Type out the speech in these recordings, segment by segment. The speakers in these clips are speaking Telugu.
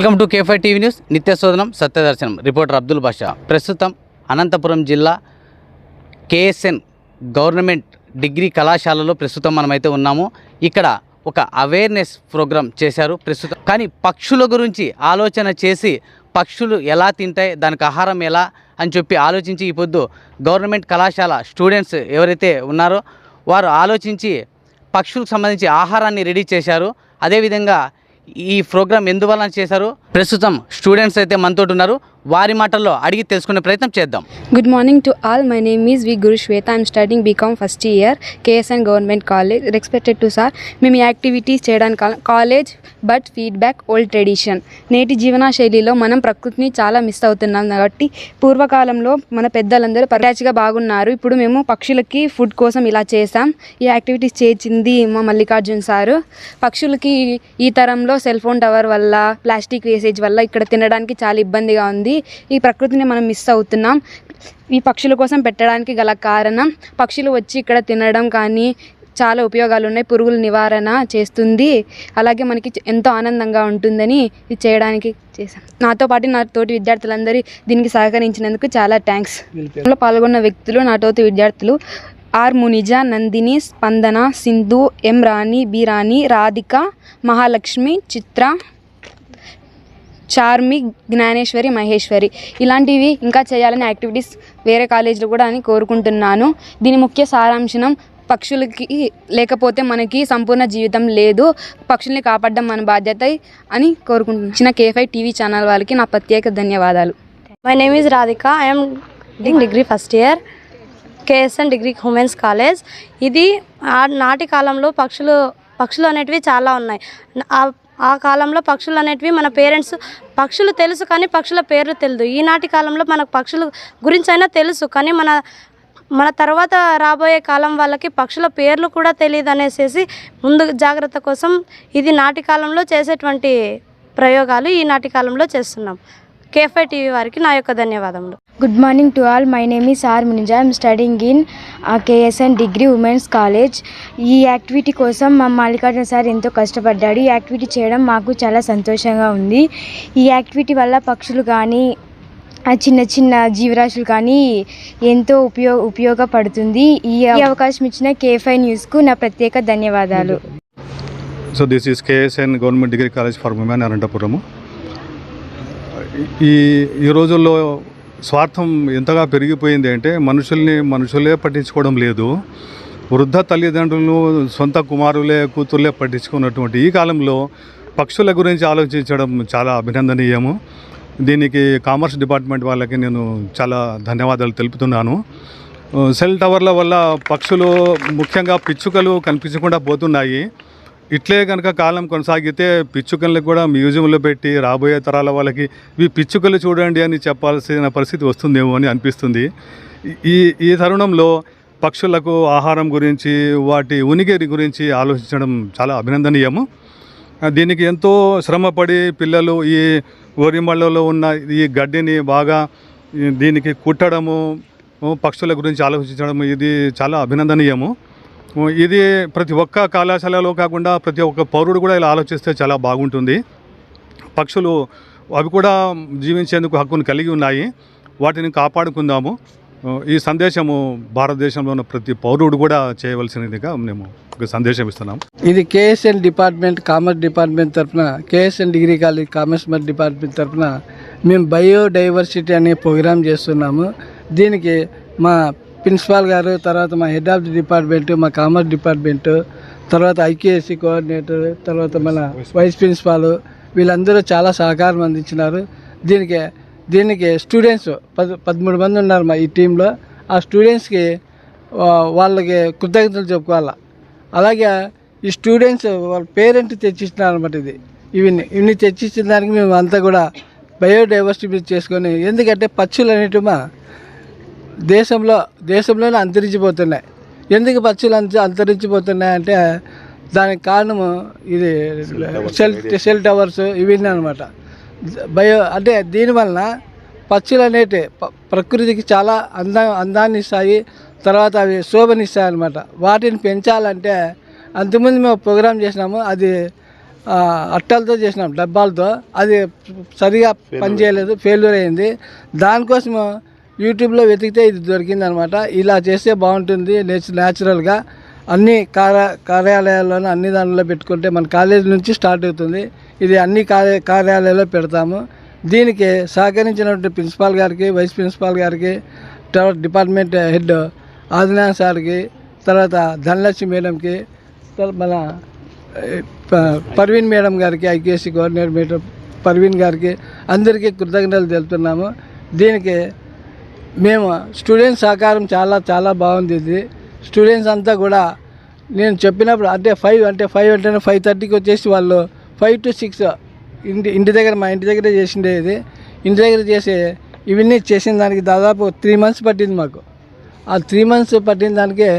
వెల్కమ్ టు కేఫై టీవీ న్యూస్ నిత్య శోధనం సత్యదర్శనం రిపోర్టర్ అబ్దుల్ బాషా. ప్రస్తుతం అనంతపురం జిల్లా కేఎస్ఎన్ గవర్నమెంట్ డిగ్రీ కళాశాలలో ప్రస్తుతం మనమైతే ఉన్నాము. ఇక్కడ ఒక అవేర్నెస్ ప్రోగ్రామ్ చేశారు ప్రస్తుతం. కానీ పక్షుల గురించి ఆలోచన చేసి పక్షులు ఎలా తింటాయి దానికి ఆహారం ఎలా అని చెప్పి ఆలోచించి ఈ పొద్దు గవర్నమెంట్ కళాశాల స్టూడెంట్స్ ఎవరైతే ఉన్నారో వారు ఆలోచించి పక్షులకు సంబంధించి ఆహారాన్ని రెడీ చేశారు. అదేవిధంగా ఈ ప్రోగ్రామ్ ఎందువలన చేశారు? ప్రస్తుతం స్టూడెంట్స్ అయితే మనతో ఉన్నారు. వారి మాటల్లో అడిగి తెలుసుకునే ప్రయత్నం చేద్దాం. Good morning to all my name is V Guru Swetha I'm studying BCom first year KSN government college respected to sir మేము ఈ యాక్టివిటీస్ చేయడానికి college but feedback old tradition నేటి జీవన శైలిలో మనం ప్రకృతిని చాలా మిస్ అవుతున్నాం. కాబట్టి పూర్వకాలంలో మన పెద్దలందరూ పరిటాచిగా బాగున్నారు. ఇప్పుడు మేము పక్షులకి ఫుడ్ కోసం ఇలా చేసాం ఈ యాక్టివిటీస్ చేసింది మా మల్లికార్జున్ సారు. పక్షులకి ఈ తరంలో సెల్ ఫోన్ టవర్ వల్ల ప్లాస్టిక్ వేసేజ్ వల్ల ఇక్కడ తినడానికి చాలా ఇబ్బందిగా ఉంది. ఈ ప్రకృతిని మనం మిస్ అవుతున్నాం. ఈ పక్షుల కోసం పెట్టడానికి గల కారణం పక్షులు వచ్చి ఇక్కడ తినడం కానీ చాలా ఉపయోగాలు ఉన్నాయి. పురుగుల నివారణ చేస్తుంది. అలాగే మనకి ఎంతో ఆనందంగా ఉంటుందని ఇది చేయడానికి చేశాం. నాతో పాటు నా తోటి విద్యార్థులందరి దీనికి సహకరించినందుకు చాలా థ్యాంక్స్ ఇందులో పాల్గొన్న వ్యక్తులు నా తోటి విద్యార్థులు R Munija Nandini Spandana Sindhu M Rani B Rani Radhika Mahalakshmi Chitra Charmi Jnaneshwari Maheshwari. ఇలాంటివి ఇంకా చేయాలని యాక్టివిటీస్ వేరే కాలేజీలో కూడా అని కోరుకుంటున్నాను. దీని ముఖ్య సారాంశం పక్షులకి లేకపోతే మనకి సంపూర్ణ జీవితం లేదు. పక్షుల్ని కాపాడడం మన బాధ్యత అని కోరుకుంటున్నాను చిన్న కేఫై టీవీ ఛానల్ వాళ్ళకి నా ప్రత్యేక ధన్యవాదాలు. My name is Radhika I'm degree first year KSN degree women's college ఇది ఆ నాటి కాలంలో పక్షులు పక్షులు అనేటివి చాలా ఉన్నాయి. ఆ- కాలంలో పక్షులు అనేటివి మన పేరెంట్స్ పక్షులు తెలుసు కానీ పక్షుల పేర్లు తెలియదు ఈనాటి కాలంలో మనకు పక్షుల గురించి అయినా తెలుసు కానీ మన మన తర్వాత రాబోయే కాలం వాళ్ళకి పక్షుల పేర్లు కూడా తెలియదు అనేసి ముందు జాగ్రత్త కోసం ఇది నాటి కాలంలో చేసేటువంటి ప్రయోగాలు ఈనాటి కాలంలో చేస్తున్నాం. కేఫై టీవీ వారికి నా యొక్క ధన్యవాదములు morning to all. My name is R. Munija. I'm studying in uh, KSN Degree Women's College. ఈ యాక్టివిటీ కోసం మా మల్లికార్జున సార్ ఎంతో కష్టపడ్డాడు ఈ యాక్టివిటీ చేయడం మాకు చాలా సంతోషంగా ఉంది ఈ యాక్టివిటీ వల్ల పక్షులు కానీ ఆ చిన్న చిన్న జీవరాశులు కానీ ఎంతో ఉపయోగ ఉపయోగపడుతుంది ఈ ఈ అవకాశం ఇచ్చిన కేఫై న్యూస్కు నా ప్రత్యేక ధన్యవాదాలు so this is KSN government degree college for women Anantapuramu ఈ ఈ రోజుల్లో స్వార్థం ఎంతగా పెరిగిపోయింది అంటే మనుషుల్ని మనుషులే పట్టించుకోవడం లేదు. వృద్ధ తల్లిదండ్రులను సొంత కుమారులే కూతుర్లే పట్టించుకున్నటువంటి ఈ కాలంలో పక్షుల గురించి ఆలోచించడం చాలా అభినందనీయము. దీనికి కామర్స్ డిపార్ట్మెంట్ వాళ్ళకి నేను చాలా ధన్యవాదాలు తెలుపుతున్నాను. సెల్ టవర్ల వల్ల పక్షులు ముఖ్యంగా పిచ్చుకలు కనిపించకుండా పోతున్నాయి. ఇట్లే కనుక కాలం కొనసాగితే పిచ్చుకల్ని కూడా మ్యూజియంలో పెట్టి రాబోయే తరాల వాళ్ళకి ఇవి పిచ్చుకలు చూడండి అని చెప్పాల్సిన పరిస్థితి వస్తుందేమో అని అనిపిస్తుంది. ఈ ఈ తరుణంలో పక్షులకు ఆహారం గురించి వాటి ఉనికి గురించి ఆలోచించడం చాలా అభినందనీయము. దీనికి ఎంతో శ్రమపడి పిల్లలు ఈ వరిమళ్ళలో ఉన్న ఈ గడ్డిని బాగా దీనికి కుట్టడము పక్షుల గురించి ఆలోచించడం ఇది చాలా అభినందనీయము. ఇది ప్రతి ఒక్క కళాశాలలో కాకుండా ప్రతి ఒక్క పౌరుడు కూడా ఇలా ఆలోచిస్తే చాలా బాగుంటుంది. పక్షులు అవి కూడా జీవించేందుకు హక్కును కలిగి ఉన్నాయి. వాటిని కాపాడుకుందాము. ఈ సందేశము భారతదేశంలో ఉన్న ప్రతి పౌరుడు కూడా చేయవలసినదిగా మేము ఒక సందేశం ఇస్తున్నాము. ఇది కేఎస్ఎన్ డిపార్ట్మెంట్ కామర్స్ డిపార్ట్మెంట్ తరఫున KSN degree college commerce department తరఫున మేము బయోడైవర్సిటీ అనే ప్రోగ్రాం చేస్తున్నాము. దీనికి మా ప్రిన్సిపాల్ గారు తర్వాత మా హెడ్ ఆఫ్ ది డిపార్ట్మెంట్ మా కామర్స్ డిపార్ట్మెంట్ తర్వాత ఐకేఎస్సి కోఆర్డినేటర్ తర్వాత మన వైస్ ప్రిన్సిపాల్ వీళ్ళందరూ చాలా సహకారం అందించినారు. దీనికి దీనికి స్టూడెంట్స్ పద్ పదమూడు మంది ఉన్నారు మా ఈ టీంలో ఆ స్టూడెంట్స్కి వాళ్ళకి కృతజ్ఞతలు చెప్పుకోవాలా? అలాగే ఈ స్టూడెంట్స్ వాళ్ళ పేరెంట్ తెచ్చిస్తున్నారు అనమాట ఇది. ఇవన్నీ ఇవన్నీ తెచ్చిచ్చిన దానికి మేము అంతా కూడా బయోడైవర్సిటీ చేసుకొని ఎందుకంటే పక్షులు అనేటిమా దేశంలో దేశంలోనే అంతరించిపోతున్నాయి. ఎందుకు పక్షులు అంత అంతరించిపోతున్నాయి అంటే దానికి కారణము ఇది సెల్ సెల్ టవర్స్ ఇవన్నీ అనమాట బయో అంటే దీనివలన పక్షులు అనేటి ప్రకృతికి చాలా అందం అందాన్ని ఇస్తాయి తర్వాత అవి శోభనిస్తాయి అనమాట వాటిని పెంచాలంటే అంతకుముందు మేము ప్రోగ్రామ్ చేసినాము. అది అట్టలతో చేసినాం డబ్బాలతో. అది సరిగా పనిచేయలేదు ఫెయిల్యూర్ అయింది. దానికోసం యూట్యూబ్లో వెతికితే ఇది దొరికింది అనమాట ఇలా చేస్తే బాగుంటుంది నేచ న్యాచురల్గా. అన్ని కార్య కార్యాలయాల్లోనూ అన్ని దానిలో పెట్టుకుంటే మన కాలేజీ నుంచి స్టార్ట్ అవుతుంది. ఇది అన్ని కార్య కార్యాలయాల్లో పెడతాము. దీనికి సహకరించినటువంటి ప్రిన్సిపాల్ గారికి వైస్ ప్రిన్సిపాల్ గారికి తర్వాత డిపార్ట్మెంట్ హెడ్ ఆదినాథ్ సార్కి తర్వాత ధనలక్ష్మి మేడంకి మన పర్వీన్ మేడం గారికి ఐకేసీ కోఆర్డినేటర్ మేడం పర్వీన్ గారికి అందరికీ కృతజ్ఞతలు తెలుపుతున్నాము. దీనికి మేము స్టూడెంట్స్ సహకారం చాలా చాలా బాగుంది ఇది. స్టూడెంట్స్ అంతా కూడా నేను చెప్పినప్పుడు అంటే ఫైవ్ అంటే ఫైవ్ అంటే ఫైవ్ థర్టీకి వచ్చేసి వాళ్ళు ఫైవ్ టు సిక్స్ ఇంటి ఇంటి దగ్గర మా ఇంటి దగ్గరే చేసిండే ఇది. ఇంటి దగ్గర చేసి ఇవన్నీ చేసిన దానికి దాదాపు త్రీ మంత్స్ పట్టింది మాకు. ఆ త్రీ మంత్స్ పట్టిన దానికి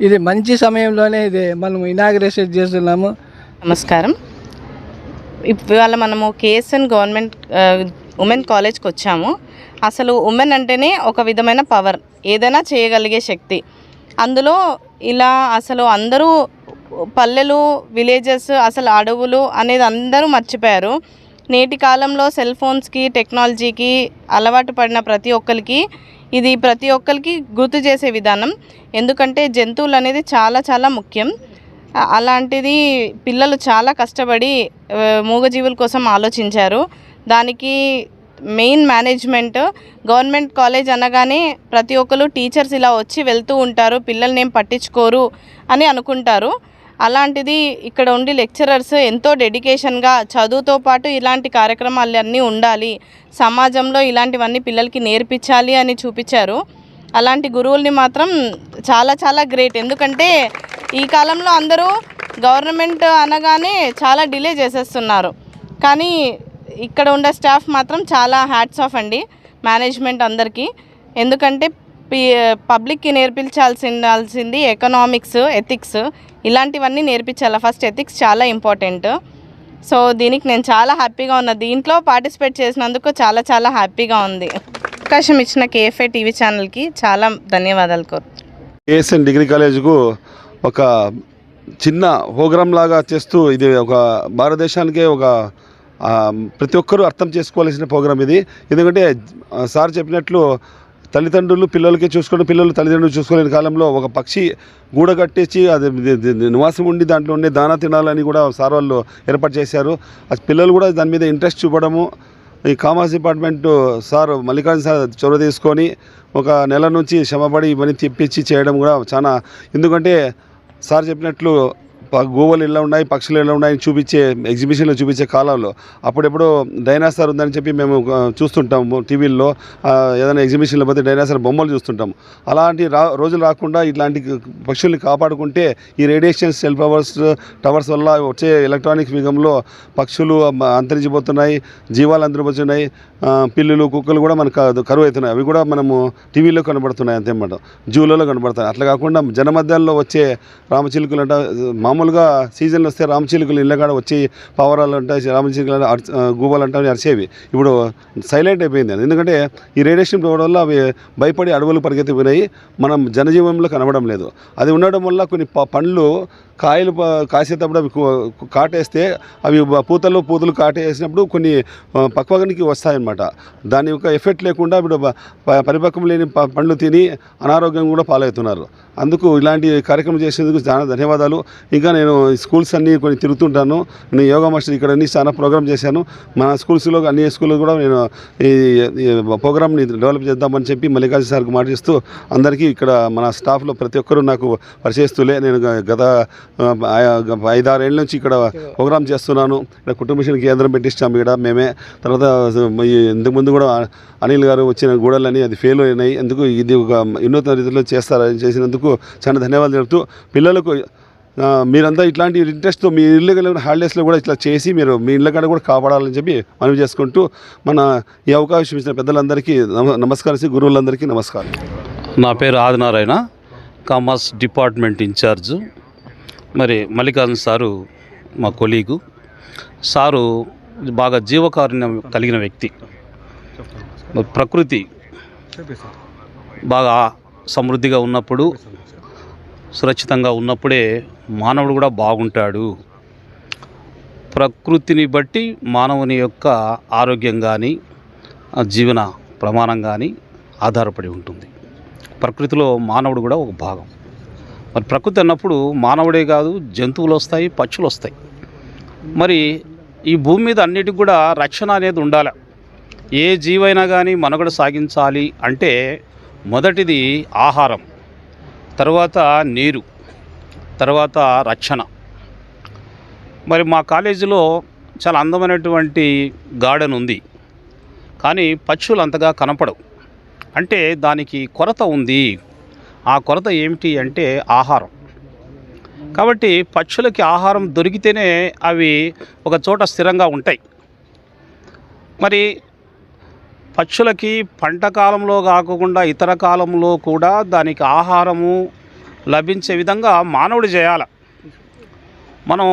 ఇది మంచి సమయంలోనే ఇది మనం ఇనాగ్రేషన్ చేస్తున్నాము. నమస్కారం. ఇవాళ మనము కేఎస్ఎన్ గవర్నమెంట్ ఉమెన్ కాలేజ్కి వచ్చాము. అసలు ఉమెన్ అంటేనే ఒక విధమైన పవర్ ఏదైనా చేయగలిగే శక్తి. అందులో ఇలా అసలు అందరూ పల్లెలు విలేజెస్ అసలు అడవులు అనేది అందరూ మర్చిపోయారు. నేటి కాలంలో సెల్ ఫోన్స్కి టెక్నాలజీకి అలవాటు పడిన ప్రతి ఒక్కరికి ఇది ప్రతి ఒక్కరికి గుర్తు చేసే విధానం. ఎందుకంటే జంతువులు అనేది చాలా చాలా ముఖ్యం. అలాంటిది పిల్లలు చాలా కష్టపడి మూగజీవుల కోసం ఆలోచించారు. దానికి మెయిన్ మేనేజ్మెంట్ గవర్నమెంట్ కాలేజ్ అనగానే ప్రతి ఒక్కరు టీచర్స్ ఇలా వచ్చి వెళ్తూ ఉంటారు పిల్లల్ని ఏం పట్టించుకోరు అని అనుకుంటారు. అలాంటిది ఇక్కడ ఉండి లెక్చరర్స్ ఎంతో డెడికేషన్గా చదువుతో పాటు ఇలాంటి కార్యక్రమాలు అన్నీ ఉండాలి సమాజంలో ఇలాంటివన్నీ పిల్లలకి నేర్పించాలి అని చూపించారు. అలాంటి గురువుల్ని మాత్రం చాలా చాలా గ్రేట్. ఎందుకంటే ఈ కాలంలో అందరూ గవర్నమెంట్ అనగానే చాలా డిలే చేసేస్తున్నారు. కానీ ఇక్కడ ఉండే స్టాఫ్ మాత్రం చాలా హ్యాట్స్ ఆఫ్ అండి. మేనేజ్మెంట్ అందరికీ. ఎందుకంటే పి పబ్లిక్కి నేర్పించాల్సింది ఎకనామిక్స్ ఎథిక్స్ ఇలాంటివన్నీ నేర్పించాలి. ఫస్ట్ ఎథిక్స్ చాలా ఇంపార్టెంట్ సో దీనికి నేను చాలా హ్యాపీగా ఉన్నా. దీంట్లో పార్టిసిపేట్ చేసినందుకు చాలా చాలా హ్యాపీగా ఉంది. అవకాశం ఇచ్చిన కేఎఫ్ఏ టీవీ ఛానల్కి చాలా ధన్యవాదాలు కోరు ఏఎస్ఎన్ డిగ్రీ కాలేజ్కు ఒక చిన్న ప్రోగ్రామ్ లాగా చేస్తూ ఇది ఒక భారతదేశానికే ఒక ప్రతి ఒక్కరూ అర్థం చేసుకోవాల్సిన ప్రోగ్రామ్ ఇది. ఎందుకంటే సార్ చెప్పినట్లు తల్లిదండ్రులు పిల్లలకి చూసుకుని పిల్లలు తల్లిదండ్రులు చూసుకోలేని కాలంలో ఒక పక్షి గూడ కట్టేసి అది నివాసం ఉండి దాంట్లో ఉండే దానా తినాలని కూడా సార్ వాళ్ళు ఏర్పాటు చేశారు. అది పిల్లలు కూడా దాని మీద ఇంట్రెస్ట్ చూపడము ఈ commerce department sir Mallikarjuna sir చొరవ తీసుకొని ఒక నెల నుంచి శ్రమపడి ఇవన్నీ తెప్పించి చేయడం కూడా చాలా ఎందుకంటే సార్ చెప్పినట్లు గోవలు ఎలా ఉన్నాయి పక్షులు ఎలా ఉన్నాయి చూపించే ఎగ్జిబిషన్లో చూపించే కాలంలో అప్పుడెప్పుడు డైనాసార్ ఉందని చెప్పి మేము చూస్తుంటాము టీవీల్లో. ఏదైనా ఎగ్జిబిషన్లో పోతే డైనాసార్ బొమ్మలు చూస్తుంటాము అలాంటి రా రోజులు రాకుండా ఇట్లాంటి పక్షుల్ని కాపాడుకుంటే ఈ రేడియేషన్ సెల్ పవర్స్ టవర్స్ వల్ల వచ్చే ఎలక్ట్రానిక్ యుగంలో పక్షులు అంతరించిపోతున్నాయి జీవాలు అంతరించిపోతున్నాయి పిల్లులు కుక్కలు కూడా మనకు కరువు అవుతున్నాయి అవి కూడా మనము టీవీలో కనబడుతున్నాయి అంతేమాట జూలలో కనబడుతున్నాయి. అట్లా కాకుండా జనమధ్యాల్లో వచ్చే రామచిలుకలు మామూలు మామూలుగా సీజన్లు వస్తే రామచిలుకలు ఇళ్ళ కాడ వచ్చి పావరాలు అంటే రామచిలుకలు అర్- ఆ, గూబలు అంటే అరిచేవి. ఇప్పుడు సైలెంట్ అయిపోయింది అది. ఎందుకంటే ఈ రేడియేషన్ పోవడం వల్ల అవి భయపడి అడవులు పరిగెత్తిపోయినాయి మనం జనజీవనంలో కనబడడం లేదు. అది ఉండడం వల్ల కొన్ని పండ్లు కాయలు ప- కాసేటప్పుడు అవి కాటేస్తే అవి పూతలు పూతలు కాటేసినప్పుడు కొన్ని ఆ, పక్వానికి వస్తాయన్నమాట. దాని యొక్క ఎఫెక్ట్ లేకుండా ఇప్పుడు పరిపక్వం లేని పండ్లు తిని అనారోగ్యం కూడా పాలవుతున్నారు. అందుకు ఇలాంటి కార్యక్రమం చేసేందుకు చాలా ధన్యవాదాలు. ఇంకా నేను స్కూల్స్ అన్నీ కొన్ని తిరుగుతుంటాను. నేను యోగా మాస్టర్ ఇక్కడ అన్ని చాలా ప్రోగ్రామ్ చేశాను. మన స్కూల్స్లో అన్ని స్కూల్లో కూడా నేను ఈ ప్రోగ్రామ్ని డెవలప్ చేద్దామని చెప్పి మల్లికార్జున సార్కి మాట చేస్తూ అందరికీ ఇక్కడ మన స్టాఫ్లో ప్రతి ఒక్కరూ నాకు పరిచయస్తులే నేను గత ఐదారేళ్ళ నుంచి ఇక్కడ ప్రోగ్రామ్ చేస్తున్నాను. ఇక్కడ కుటుంబ కేంద్రం పెట్టిస్తాము ఇక్కడ మేమే. తర్వాత ఇంతకుముందు కూడా అనిల్ గారు వచ్చిన గూడలని అది ఫెయిల్ అయినాయి. ఎందుకు ఇది ఒక వినూత్న రీతిలో చేస్తారని చేసినందుకు చాలా ధన్యవాదాలు చెప్తూ పిల్లలకు మీరంతా ఇట్లాంటి ఇంట్రెస్ట్తో మీ ఇల్లు కలిగిన హాలిడేస్లో కూడా ఇట్లా చేసి మీరు మీ ఇళ్ళ కాడ కూడా కాపాడాలని చెప్పి మనవి చేసుకుంటూ మన ఈ అవకాశం ఇచ్చిన పెద్దలందరికీ నమ నమస్కారం గురువులందరికీ నమస్కారం. నా పేరు ఆదినారాయణ కామర్స్ డిపార్ట్మెంట్ ఇన్ఛార్జ్ మరి మల్లికార్జున సారు మా కొలీగు. సారు బాగా జీవకారుణ్యం కలిగిన వ్యక్తి. ప్రకృతి బాగా సమృద్ధిగా ఉన్నప్పుడు సురక్షితంగా ఉన్నప్పుడే మానవుడు కూడా బాగుంటాడు. ప్రకృతిని బట్టి మానవుని యొక్క ఆరోగ్యం కానీ జీవన ప్రమాణం కానీ ఆధారపడి ఉంటుంది. ప్రకృతిలో మానవుడు కూడా ఒక భాగం. మరి ప్రకృతి అన్నప్పుడు మానవుడే కాదు జంతువులు వస్తాయి పక్షులు వస్తాయి. మరి ఈ భూమి మీద అన్నిటికి కూడా రక్షణ అనేది ఉండాలి. ఏ జీవైనా కానీ మనుగడ సాగించాలి అంటే మొదటిది ఆహారం తర్వాత నీరు. తర్వాత రక్షణ. మరి మా కాలేజీలో చాలా అందమైనటువంటి గార్డెన్ ఉంది. కానీ పక్షులు అంతగా కనపడవు. అంటే దానికి కొరత ఉంది. ఆ కొరత ఏమిటి అంటే ఆహారం. కాబట్టి పక్షులకి ఆహారం దొరికితేనే అవి ఒక చోట స్థిరంగా ఉంటాయి. మరి పక్షులకి పంట కాలంలో కాకుండా ఇతర కాలంలో కూడా దానికి ఆహారము లభించే విధంగా మానవుడు చేయాలి. మనం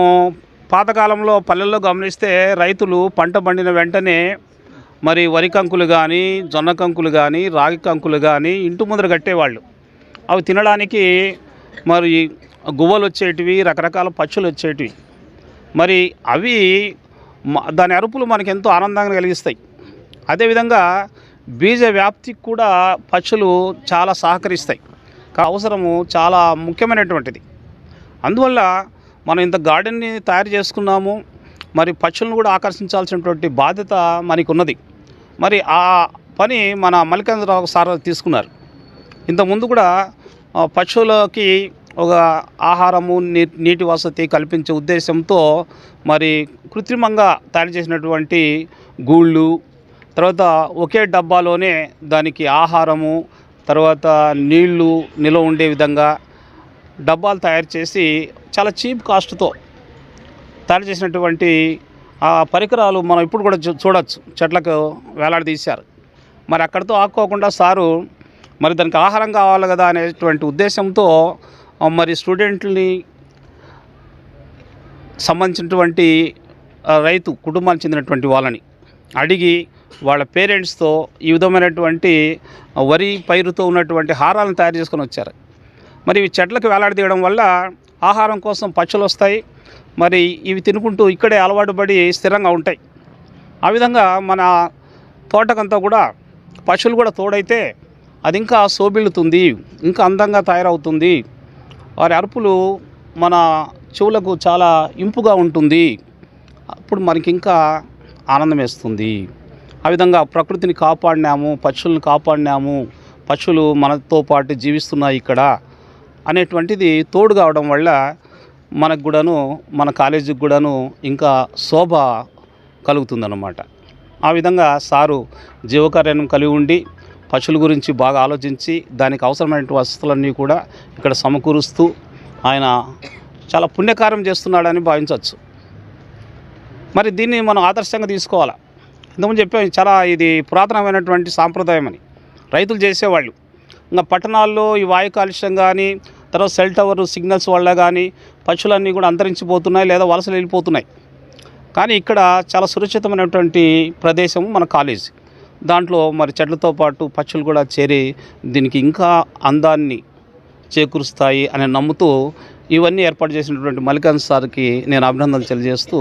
పాతకాలంలో పల్లెల్లో గమనిస్తే రైతులు పంట పండిన వెంటనే మరి వరి కంకులు కానీ జొన్న కంకులు కానీ రాగి కంకులు కానీ ఇంటి ముందర కట్టేవాళ్ళు. అవి తినడానికి మరి గువ్వలు వచ్చేటివి రకరకాల పక్షులు వచ్చేటివి. మరి అవి దాని అరుపులు మనకి ఎంతో ఆనందాన్ని కలిగిస్తాయి. అదేవిధంగా బీజ వ్యాప్తికి కూడా పక్షులు చాలా సహకరిస్తాయి. అవసరము చాలా ముఖ్యమైనటువంటిది. అందువల్ల మనం ఇంత గార్డెన్ని తయారు చేసుకున్నాము మరి పక్షులను కూడా ఆకర్షించాల్సినటువంటి బాధ్యత మనకు ఉన్నది మరి ఆ పని మన మల్లికార్జునరావు సార్ తీసుకున్నారు. ఇంతకుముందు కూడా పక్షులకి పశువులకి ఒక ఆహారము నీటి వసతి కల్పించే ఉద్దేశంతో మరి కృత్రిమంగా తయారు చేసినటువంటి గూళ్ళు తర్వాత ఒకే డబ్బాలోనే దానికి ఆహారము తర్వాత నీళ్ళు నిల్వ ఉండే విధంగా డబ్బాలు తయారు చేసి చాలా చీప్ కాస్ట్తో తయారు చేసినటువంటి ఆ పరికరాలు మనం ఇప్పుడు కూడా చూ చెట్లకు వేలాడదీశారు మరి అక్కడితో ఆక్కోకుండా సారు మరి దానికి ఆహారం కావాలి కదా అనేటువంటి ఉద్దేశంతో మరి స్టూడెంట్ని సంబంధించినటువంటి రైతు కుటుంబానికి చెందినటువంటి వాళ్ళని అడిగి వాళ్ళ పేరెంట్స్తో ఈ విధమైనటువంటి వరి పైరుతో ఉన్నటువంటి హారాలను తయారు చేసుకొని వచ్చారు. మరి ఇవి చెట్లకు వేలాడదీయడం వల్ల ఆహారం కోసం పక్షులు వస్తాయి. మరి ఇవి తినుకుంటూ ఇక్కడే అలవాటు పడి స్థిరంగా ఉంటాయి. ఆ విధంగా మన తోటకంతా కూడా పశువులు కూడా తోడైతే అది ఇంకా శోభిల్లుతుంది ఇంకా అందంగా తయారవుతుంది. వారి అరుపులు మన చెవులకు చాలా ఇంపుగా ఉంటుంది. అప్పుడు మనకి ఇంకా ఆనందం వేస్తుంది. ఆ విధంగా ప్రకృతిని కాపాడినాము పక్షులను కాపాడినాము పక్షులు మనతో పాటు జీవిస్తున్నాయి ఇక్కడ అనేటువంటిది తోడు కావడం వల్ల మనకు కూడాను మన కాలేజీకి కూడాను ఇంకా శోభ కలుగుతుందన్నమాట. ఆ విధంగా సారు జీవకార్యం కలిగి ఉండి పశువుల గురించి బాగా ఆలోచించి దానికి అవసరమైన వసతులన్నీ కూడా ఇక్కడ సమకూరుస్తూ ఆయన చాలా పుణ్యకార్యం చేస్తున్నాడని భావించవచ్చు. మరి దీన్ని మనం ఆదర్శంగా తీసుకోవాలి? ఇంతకుముందు చెప్పాం చాలా ఇది పురాతనమైనటువంటి సాంప్రదాయం అని రైతులు చేసేవాళ్ళు. ఇంకా పట్టణాల్లో ఈ వాయు కాలుష్యం కానీ తర్వాత సెల్ టవర్ సిగ్నల్స్ వల్ల కానీ పక్షులన్నీ కూడా అంతరించిపోతున్నాయి లేదా వలసలు వెళ్ళిపోతున్నాయి. కానీ ఇక్కడ చాలా సురక్షితమైనటువంటి ప్రదేశం మన కాలేజ్. దాంట్లో మరి చెట్లతో పాటు పక్షులు కూడా చేరి దీనికి ఇంకా అందాన్ని చేకూరుస్తాయి అని నమ్ముతూ ఇవన్నీ ఏర్పాటు చేసినటువంటి మల్లికాన్ సార్కి నేను అభినందనలు తెలియజేస్తూ